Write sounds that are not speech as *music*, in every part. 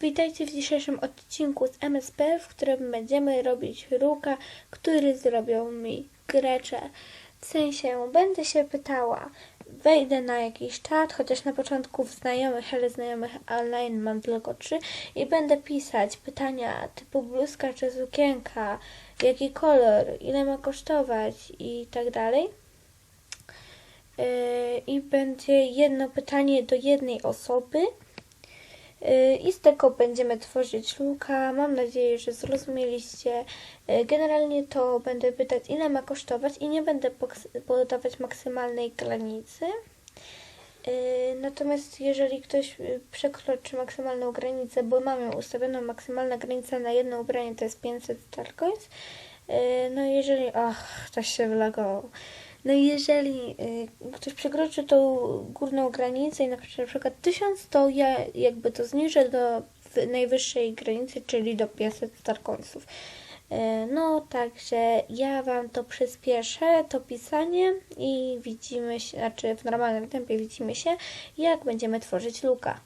Witajcie w dzisiejszym odcinku z MSP, w którym będziemy robić ruka, który zrobią mi gracze. W sensie będę się pytała, wejdę na jakiś czat, chociaż na początku w znajomych, ale znajomych online mam tylko trzy i będę pisać pytania typu bluzka czy sukienka, jaki kolor, ile ma kosztować i tak dalej. Yy, I będzie jedno pytanie do jednej osoby. Yy, I z tego będziemy tworzyć luka. Mam nadzieję, że zrozumieliście. Yy, Generalnie to będę pytać, ile ma kosztować i nie będę podawać maksymalnej granicy. Yy, Natomiast jeżeli ktoś przekroczy maksymalną granicę, bo mam ją ustawioną, maksymalna granica na jedno ubranie to jest 500 Starcoins. Yy, No jeżeli... Ach, to się wylagowało. No i jeżeli y, ktoś przekroczy tą górną granicę i na przykład, na przykład 1000, to ja jakby to zniżę do najwyższej granicy, czyli do 500 starcoinsów. Y, no, także ja Wam to przyspieszę, to pisanie i widzimy się, znaczy w normalnym tempie widzimy się, jak będziemy tworzyć luka.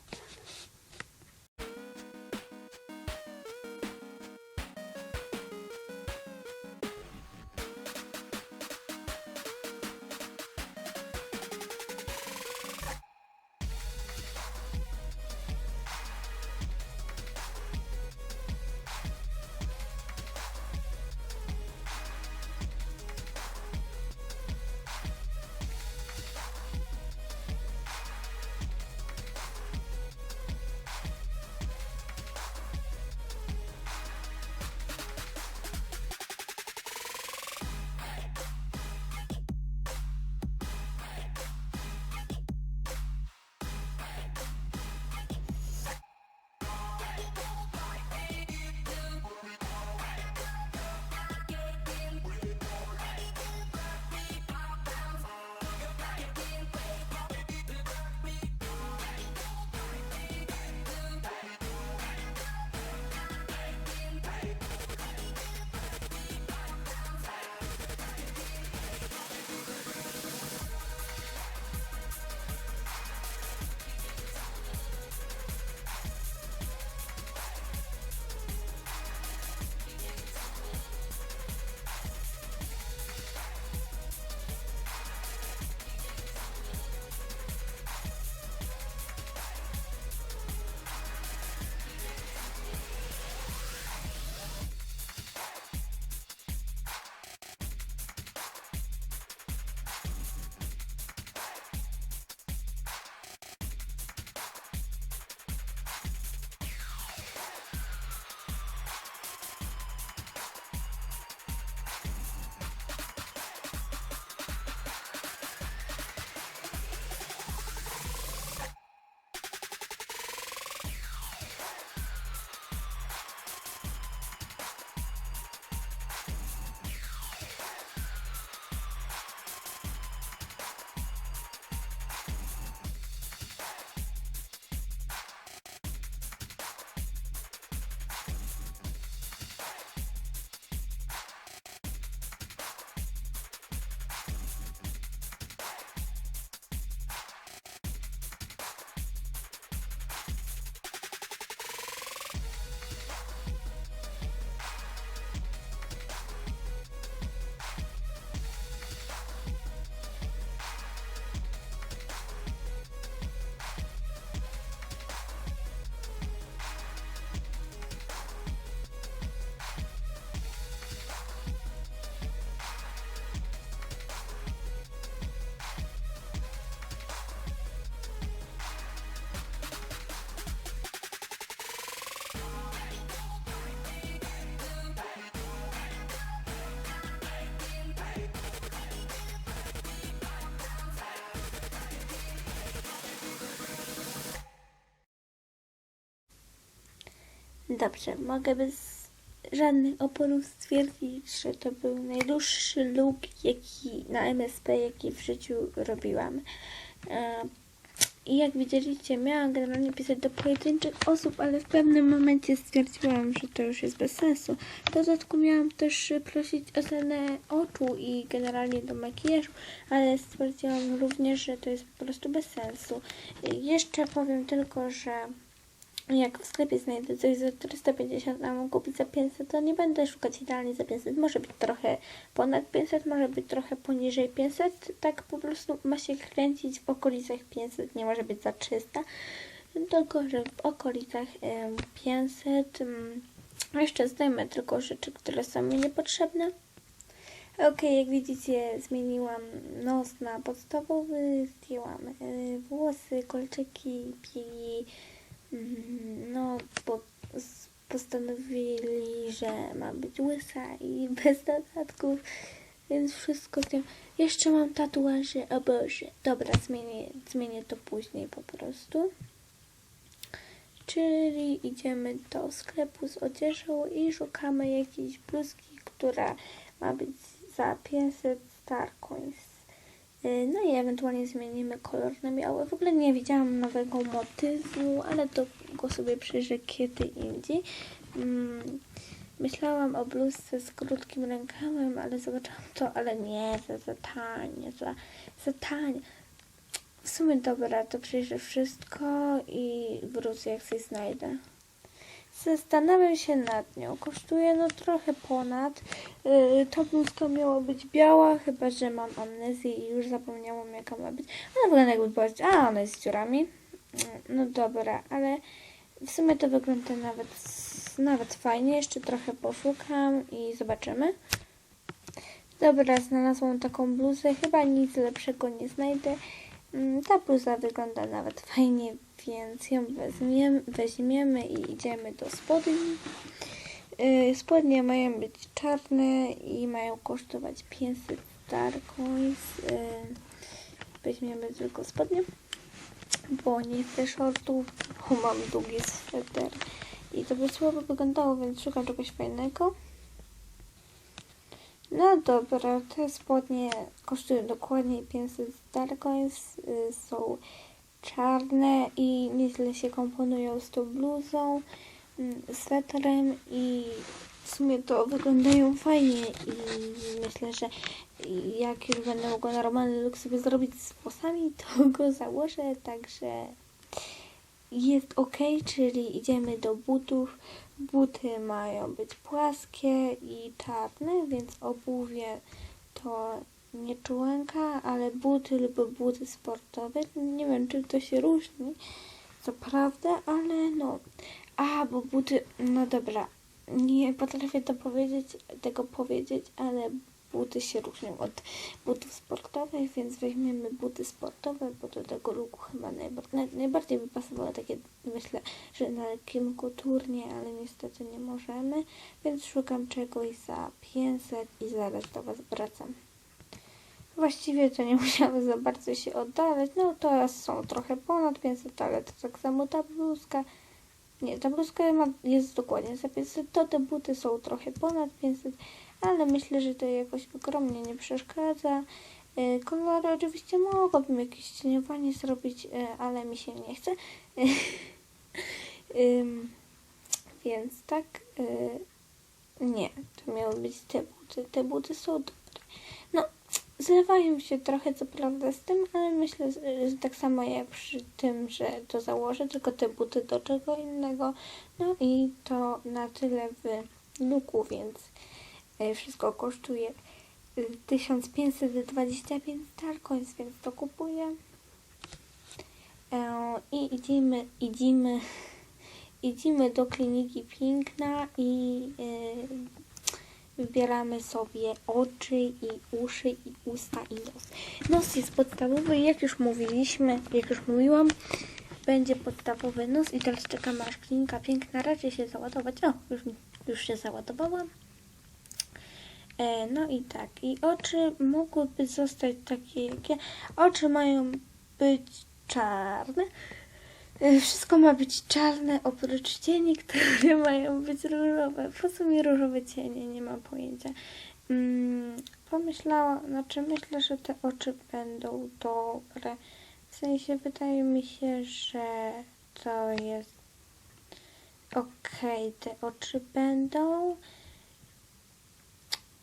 Dobrze, mogę bez żadnych oporów stwierdzić, że to był najdłuższy look, jaki na MSP, jaki w życiu robiłam. E, I jak widzieliście, miałam generalnie pisać do pojedynczych osób, ale w pewnym momencie stwierdziłam, że to już jest bez sensu. W dodatku miałam też prosić o cenę oczu i generalnie do makijażu, ale stwierdziłam również, że to jest po prostu bez sensu. Jeszcze powiem tylko, że jak w sklepie znajdę coś za 450, a mam kupić za 500, to nie będę szukać idealnie za 500. Może być trochę ponad 500, może być trochę poniżej 500. Tak po prostu ma się kręcić w okolicach 500, nie może być za 300. Tylko, że w okolicach em, 500. mm, Jeszcze zdejmę tylko rzeczy, które są mi niepotrzebne. Okej, jak widzicie, zmieniłam nos na podstawowy, zdjęłam y, włosy, kolczyki, pili. No, bo postanowili, że ma być łysa i *laughs* bez dodatków, więc wszystko z tym. Jeszcze mam tatuaże, o Boże. Dobra, zmienię, zmienię to później po prostu. Czyli idziemy do sklepu z odzieżą i szukamy jakiejś bluzki, która ma być za 500 star coins. Yy, No i ewentualnie zmienimy kolor na biały. W ogóle nie widziałam nowego motywu, ale to go sobie przyjrzę kiedy indziej. Mm, Myślałam o bluzce z krótkim rękawem, ale zobaczyłam to, ale nie, za, za tanie, za, za tanie. W sumie dobra, to przejrzę wszystko i wrócę jak coś znajdę. Zastanawiam się nad nią. Kosztuje no trochę ponad. Yy, ta bluzka miała być biała, chyba że mam amnezję i już zapomniałam jaka ma być. Ona wygląda jakby była... A, ona jest z dziurami. Mm, No dobra, ale w sumie to wygląda nawet, nawet fajnie. Jeszcze trochę poszukam i zobaczymy. Dobra, znalazłam taką bluzę. Chyba nic lepszego nie znajdę. Mm, Ta bluza wygląda nawet fajnie, więc ją weźmiemy, weźmiemy i idziemy do spodni. Yy, Spodnie mają być czarne i mają kosztować 500 star coins. Yy, Weźmiemy tylko spodnie, bo nie chcę shortów, bo mam długi sweter. I to by słabo wyglądało, więc szukam czegoś fajnego. No dobra, te spodnie kosztują dokładnie 500 star coins, y, są czarne i nieźle się komponują z tą bluzą, mm, swetrem i w sumie to wyglądają fajnie i myślę, że jak już będę mogła normalny look sobie zrobić z włosami, *laughs* to go założę, także jest ok, czyli idziemy do butów. Buty mają być płaskie i czarne, więc obuwie to nie czułenka, ale buty lub buty sportowe. Nie wiem, czy to się różni, co prawda, ale no. A, bo buty, no dobra, nie potrafię to powiedzieć, tego powiedzieć, ale buty się różnią od butów sportowych, więc weźmiemy buty sportowe, bo do tego luku chyba najba- naj, najbardziej by pasowało takie, myślę, że na lekkim koturnie, ale niestety nie możemy, więc szukam czegoś za 500 i zaraz do Was wracam. Właściwie to nie *laughs* musiały za bardzo się oddalać, no teraz są trochę ponad 500, ale to tak samo ta bluzka, nie, ta bluzka jest dokładnie za 500, to te buty są trochę ponad 500, ale myślę, że to jakoś ogromnie nie przeszkadza. Y, Kolory oczywiście mogłabym jakieś cieniowanie zrobić, y, ale mi się nie chce. *laughs* Więc tak, y, nie, to miały być te buty. Te buty są dobre. No, zlewają się trochę, co prawda, z tym, ale myślę, że tak samo jak przy tym, że to założę, tylko te buty do czego innego. No i to na tyle w luku, więc wszystko kosztuje y, 1525 star coins, więc to kupuję. E, I idziemy, idziemy, *laughs* idziemy do kliniki piękna i y, wybieramy sobie oczy i uszy i usta i nos. Nos jest podstawowy, jak już mówiliśmy, jak już mówiłam, będzie podstawowy nos i teraz czekamy aż klinika piękna raczy się załadować. O, już, już się załadowała. E, no i tak, i oczy mogłyby zostać takie, jakie oczy mają być czarne. E, Wszystko ma być czarne, oprócz cieni, *laughs* które mają być różowe. Po co mi różowe cienie? Nie mam pojęcia. Mm, pomyślałam, znaczy myślę, że te oczy będą dobre. W sensie wydaje mi się, że to jest okej, te oczy będą.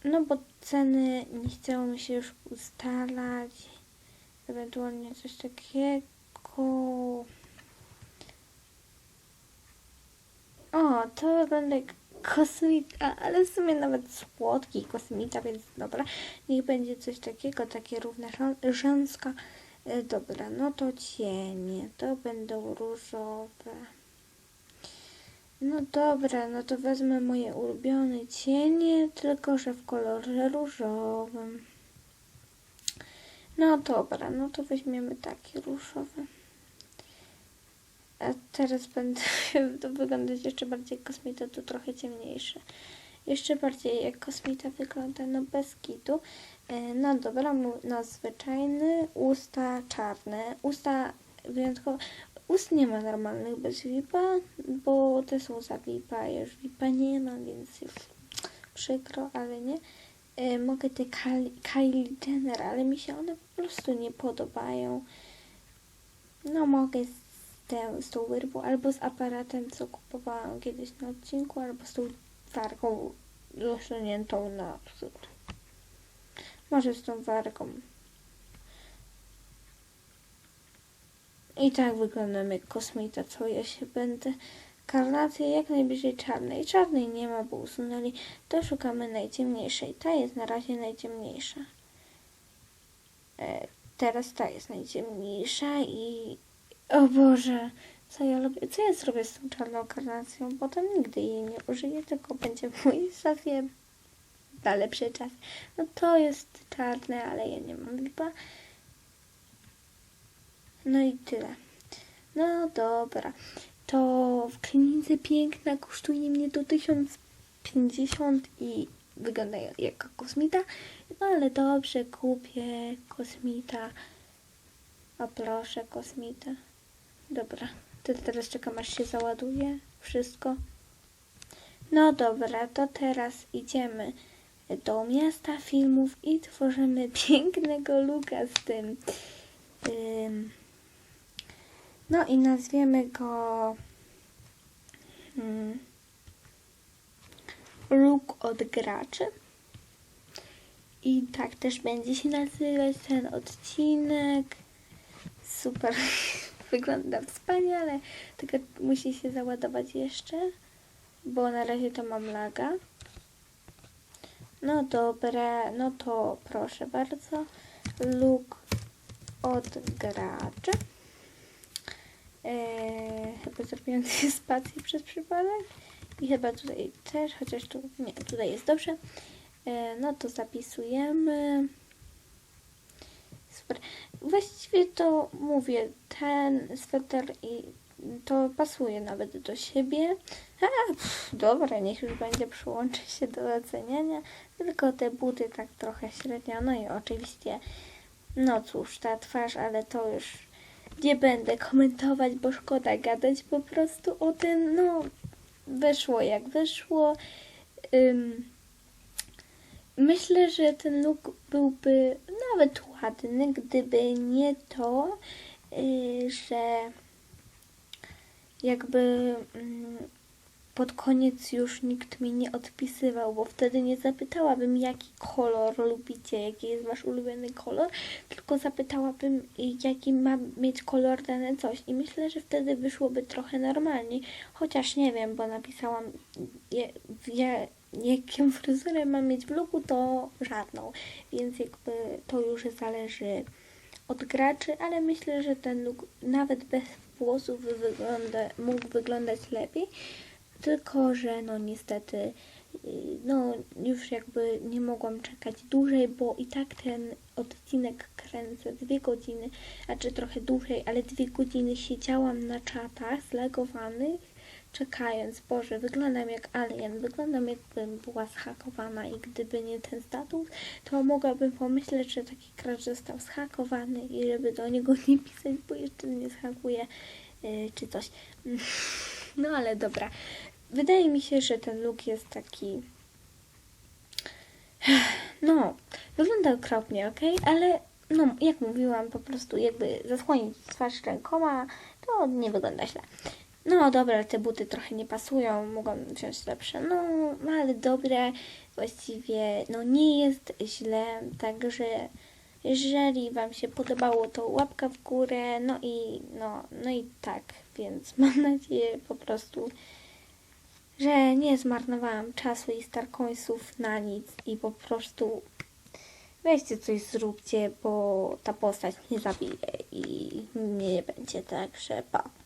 No bo ceny nie chciało mi się już ustalać. Ewentualnie coś takiego. O, to wygląda jak kosmita, ale w sumie nawet słodki kosmita, więc dobra. Niech będzie coś takiego, takie równe rzęska. E, Dobra, no to cienie, to będą różowe. No dobra, no to wezmę moje ulubione cienie, tylko że w kolorze różowym. No dobra, no to weźmiemy takie różowe. A teraz będę *laughs* to wyglądać jeszcze bardziej kosmita, tu trochę ciemniejsze. Jeszcze bardziej jak kosmita wygląda, no bez kitu. E, No dobra, no zwyczajny, usta czarne, usta wyjątkowo, ust nie ma normalnych bez VIPa, bo te są za VIPa, już VIPa nie ma, więc już przykro, ale nie. E, Mogę te Kylie, Jenner, ale mi się one po prostu nie podobają. No mogę z, tę, z tą wyrwą, albo z aparatem, co kupowałam kiedyś na odcinku, albo z tą warką zasuniętą na przód. Może z tą warką. I tak wyglądam jak kosmita, co ja się będę. Karnację jak najbliżej czarnej. Czarnej nie ma, bo usunęli. To szukamy najciemniejszej. Ta jest na razie najciemniejsza. E, teraz ta jest najciemniejsza i... O Boże, co ja robię? Co ja zrobię z tą czarną karnacją? Potem nigdy jej nie użyję, tylko będzie w mojej na lepszy czas. No to jest czarne, ale ja nie mam lipa. No i tyle. No dobra. To w klinice piękna kosztuje mnie to 1050 i wygląda jak kosmita. No ale dobrze, kupię kosmita. O proszę, kosmita. Dobra, to teraz czekam aż się załaduje wszystko. No dobra, to teraz idziemy do miasta filmów i tworzymy *laughs* pięknego luka z tym. Ym, no i nazwiemy go mm, Luk od graczy. I tak też będzie się nazywać ten odcinek. Super. *laughs* Wygląda wspaniale. Tylko musi się załadować jeszcze, bo na razie to mam laga. No dobra, no to proszę bardzo. Luk od graczy. Eee, chyba zrobiłam dwie przez przypadek. I chyba tutaj też, chociaż tu nie, tutaj jest dobrze. Eee, no to zapisujemy. Super. Właściwie to mówię, ten sweter i to pasuje nawet do siebie. A, pff, dobra, niech już będzie przyłączy się do oceniania. Tylko te buty tak trochę średnio. No i oczywiście, no cóż, ta twarz, ale to już nie będę komentować, bo szkoda gadać po prostu o tym. No, wyszło jak wyszło. Myślę, że ten look byłby nawet ładny, gdyby nie to, yy, że jakby mm, pod koniec już nikt mi nie odpisywał, bo wtedy nie zapytałabym, jaki kolor lubicie, jaki jest wasz ulubiony kolor, tylko zapytałabym, jaki ma mieć kolor dane coś. I myślę, że wtedy wyszłoby trochę normalniej, chociaż nie wiem, bo napisałam, je, je, jaką fryzurę mam mieć w luku, to żadną, więc jakby to już zależy od graczy, ale myślę, że ten look nawet bez włosów wygląda, mógł wyglądać lepiej. Tylko, że no niestety, yy, no już jakby nie mogłam czekać dłużej, bo i tak ten odcinek kręcę dwie godziny, a czy trochę dłużej, ale dwie godziny siedziałam na czatach zlegowanych, czekając. Boże, wyglądam jak alien, wyglądam jakbym była zhakowana i gdyby nie ten status, to mogłabym pomyśleć, że taki gracz został zhakowany i żeby do niego nie pisać, bo jeszcze nie zhakuje yy, czy coś. *laughs* No ale dobra. Wydaje mi się, że ten look jest taki. *sighs* No, wygląda okropnie, ok? Ale no, jak mówiłam, po prostu jakby zasłonić twarz rękoma, to nie wygląda źle. No dobra, te buty trochę nie pasują, mogłam wziąć lepsze. No, ale dobre, właściwie no nie jest źle, także jeżeli Wam się podobało, to łapka w górę, no i no, no i tak, więc *laughs* mam nadzieję po prostu, że nie zmarnowałam czasu i starkońców na nic i po prostu weźcie coś zróbcie, bo ta postać mnie zabije i mnie nie będzie tak, że pa.